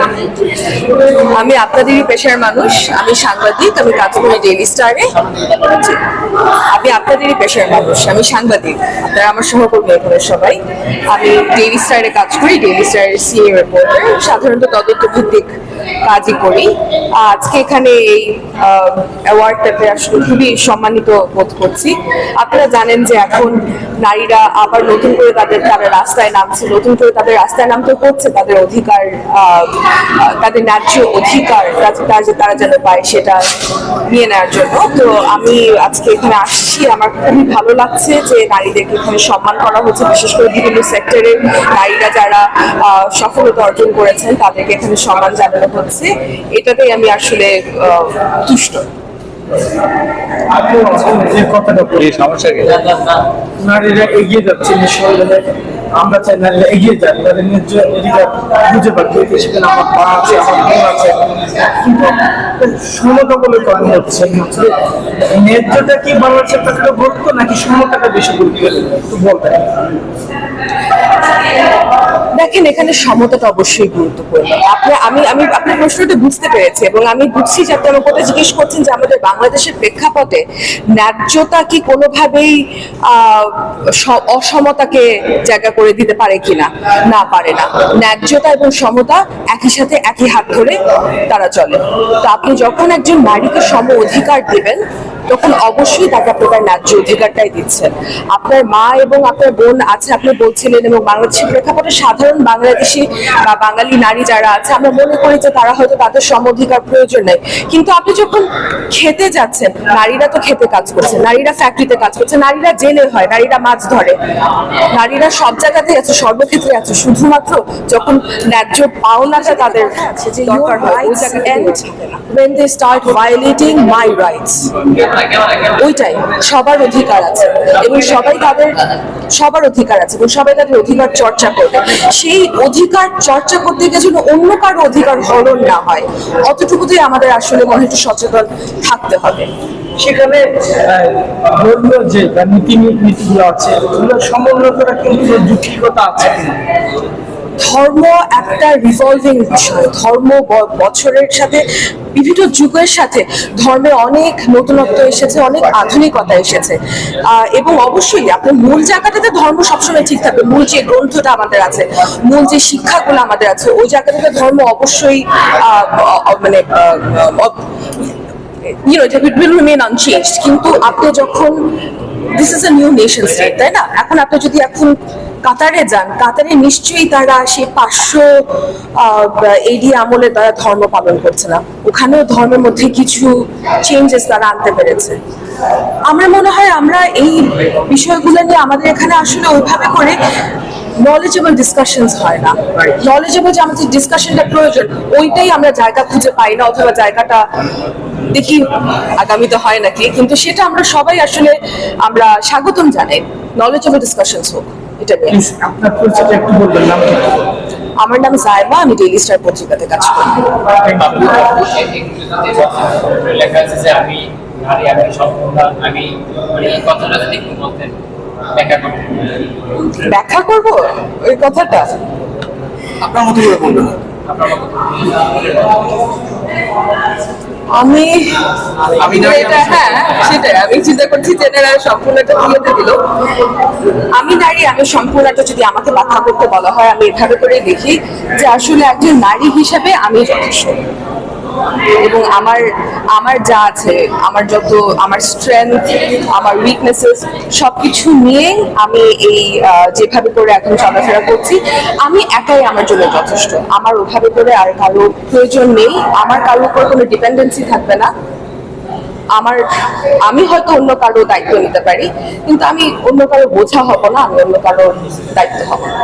exactly. আমি আপনাদেরই পেশার মানুষ, আমি সাংবাদিক, আমি কাজ করি ডেইলি স্টারে আমি আপনাদেরই পেশার মানুষ, আমি সাংবাদিক। আপনারা আমার সহকর্মী এখানে সবাই। আমি ডেইলি স্টারে কাজ করি ডেইলি স্টারের সিনিয়র রিপোর্টার সাধারণত তদন্ত ভিত্তিক কাজই করি। আজকে এখানে এই অ্যাওয়ার্ডটাতে আসলে খুবই সম্মানিত বোধ করছি। আপনারা জানেন যে এখন নারীরা আবার নতুন করে তাদের, তারা রাস্তায় নামছে। নতুন করে তাদের রাস্তায় নামতে হচ্ছে, তাদের অধিকার তাদের ন্যায্য অধিকার তা- তা যে তারা যেন পায় সেটা নিয়ে নেওয়ার জন্য। তো আমি আজকে এখানে আসছি। আমার খুবই ভালো লাগছে যে নারীদেরকে এখানে সম্মান করা হচ্ছে বিশেষ করে বিভিন্ন সেক্টরে নারীরা যারা আহ, সফলতা অর্জন করেছেন তাদেরকে এখানে সম্মান জানানো হচ্ছে। এটাতেই আমি আসলে আহ, তুষ্ট। আপনি যে কথাটা বলি সমস্যা নারীরা এগিয়ে যাচ্ছে নিঃসন্দেহে। আমরা চাই নারীরা এগিয়ে যাক তাদের ন্যায্য অধিকার খুঁজে পাক সেখানে আমার মা আছে, আমার বোন আছে সমতা বলে কথা হচ্ছে ন্যায্যটা কি বাংলাদেশের কাছে গুরুত্ব নাকি সমতাটা বেশি গুরুত্ব বলতে দেখেন, এখানে সমতাটা অবশ্যই গুরুত্বপূর্ণ। আপনি, আমি আমি আপনার প্রশ্নটা বুঝতে পেরেছি এবং আমি বুঝছি যে আপনি আমার কথা জিজ্ঞেস করছেন যে আমাদের বাংলাদেশের প্রেক্ষাপটে ন্যায্যতা কি কোনোভাবেই অসমতাকে জায়গা করে দিতে পারে কিনা? না পারে না। ন্যায্যতা এবং সমতা একই সাথে একই হাত ধরে তারা চলে। তো আপনি যখন একজন নারীকে সম অধিকার দিবেন তখন অবশ্যই তাকে আপনি তার ন্যায্য অধিকারটাই দিচ্ছেন। আপনার মা এবং আপনার বোন আছে আপনি বলছিলেন এবং বাংলাদেশের প্রেক্ষাপটে সাধারণ বাংলাদেশি বা বাঙালি নারী যারা আছে আমরা মনে করি যে তারা হয়তো তাদের সম অধিকার প্রয়োজন নেই। কিন্তু আপনি যখন খেতে যাচ্ছেন নারীরা তো খেতে কাজ করছে নারীরা ফ্যাক্টরিতে কাজ করছে নারীরা জেলে হয় নারীরা মাছ ধরে। নারীরা সব জায়গাতেই আছে সর্বক্ষেত্রে আছে। শুধুমাত্র যখন ন্যায্য পাওনাটা তাদের দরকার হয় ওই end when they start violating my rights ওইটাই, সবার অধিকার আছে। এবং সবাই তাদের, সবার অধিকার আছে এবং সবাই তাদের অধিকার চর্চা করবে। সেই অধিকার চর্চা করতে গিয়ে যেন অন্য কারও অধিকার হরণ না হয়, অতটুকুতেই আমাদের আসলে মনে একটু সচেতন থাকতে হবে। সেখানে ধর্মীয় যে নীতি নীতিগুলো আছে সমন্বয় করা কিন্তু যুক্তিকতা আছে? ধর্ম একটা রিভলভিং বিষয়। ধর্ম বছরের সাথে, বিভিন্ন যুগের সাথে ধর্মে অনেক নতুনত্ব এসেছে, অনেক আধুনিকতা এসেছে। এবং অবশ্যই আপনার মূল জায়গাটাতে ধর্ম সবসময় ঠিক থাকবে। মূল যে গ্রন্থটা আমাদের আছে, মূল যে শিক্ষাগুলো আমাদের আছে, ওই জায়গাটাতে ধর্ম অবশ্যই মানে কিন্তু আপনি যখন this is a new nation state তাই না? এখন আপনি যদি এখন কাতারে যান, কাতারে নিশ্চয়ই তারা সেই পাঁচশো এডি আমলে তারা ধর্ম পালন করছে না। ওখানেও ধর্মের মধ্যে কিছু চেঞ্জেস তারা আনতে পেরেছে। আমার মনে হয় আমরা এই বিষয়গুলো নিয়ে আমাদের এখানে আসলে ওইভাবে করে নলেজেবল ডিসকাশনস হয় না। নলেজেবল যে আমাদের ডিসকাশনটা প্রয়োজন, ওইটাই আমরা জায়গা খুঁজে পাই না, অথবা জায়গাটা দেখি আগামীতে হয় নাকি। কিন্তু সেটা আমরা সবাই আসলে আমরা স্বাগতম জানাই নলেজেবল ডিসকাশনস হোক। এটা নিয়ে আপনার পরিচয় একটু বলবেন নাম আমার নাম জায়মা আমি ডেইলি স্টার পত্রিকাতে কাজ করি। লেখা আছে যে আমি নারী আমি সম্পূর্ণ আমি মানে এই কথাটা যদি একটু বলতেন ব্যাখ্যা করব? ওই কথাটা? আপনার মতো করে বলবেন। আপনার মতো আমি আমি এটা হ্যাঁ সেটাই। আমি চিন্তা করছি যে এনারা সম্পূর্ণটা দিয়ে দিল। আমি নারী আমি সম্পূর্ণটা যদি আমাকে বাধা করতে বলা হয় আমি এভাবে করে দেখি যে আসলে একজন নারী হিসেবে আমি যথেষ্ট। এবং আমার আমার যা আছে, আমার যত, আমার স্ট্রেংথ আমার উইকনেসেস সবকিছু নিয়ে আমি এই যেভাবে করে এখন চলাফেরা করছি, আমি একাই আমার জন্য যথেষ্ট। আমার ওভাবে করে আর কারও প্রয়োজন নেই। আমার কারোর উপর কোনো ডিপেন্ডেন্সি থাকবে না। আমার, আমি হয়তো অন্য কারও দায়িত্ব নিতে পারি, কিন্তু আমি অন্য কারও বোঝা হব না, আমি অন্য কারও দায়িত্ব হব না।